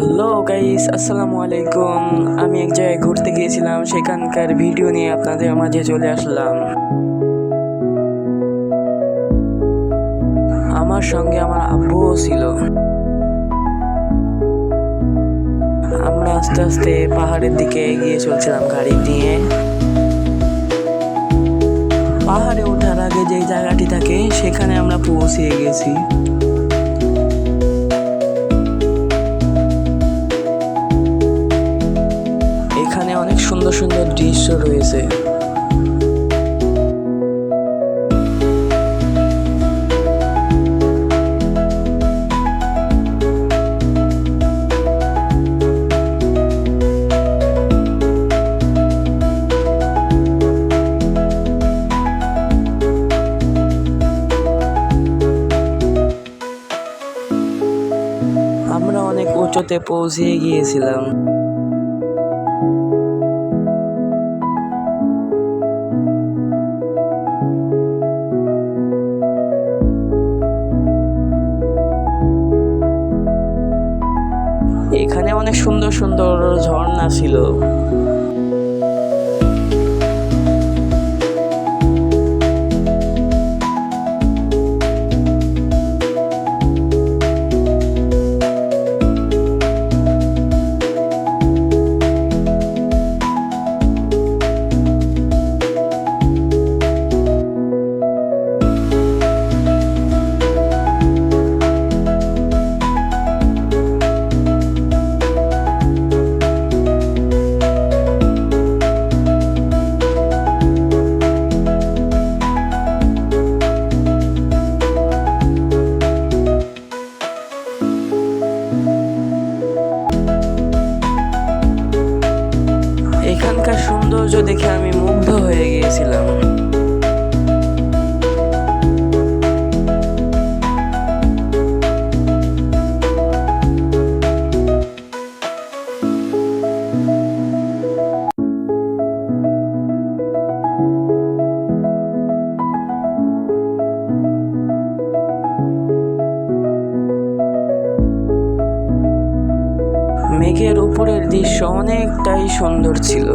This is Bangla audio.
হ্যালো গাইস আসসালামু আলাইকুম। আমি এক জায়গায় ঘুরতে গিয়েছিলাম, সেখানকার ভিডিও নিয়ে আপনাদের মাঝে চলে আসলাম। আমার সঙ্গে আমার আব্বুও ছিল। আমরা আস্তে আস্তে পাহাড়ের দিকে এগিয়ে চলছিলাম গাড়ি নিয়ে। পাহাড়ে ওঠার আগে যে জায়গাটি থাকে, সেখানে আমরা পৌঁছে গেছি। সুন্দর সুন্দর দৃশ্য রয়েছে। আমরা অনেক উঁচুতে পৌঁছে গিয়েছিলাম। এখানে অনেক সুন্দর সুন্দর ঝর্ণা ছিল। সৌন্দর্য দেখে আমি মুগ্ধ হয়ে গিয়েছিলাম। মেঘের উপরের দৃশ্য অনেকটাই সুন্দর ছিল।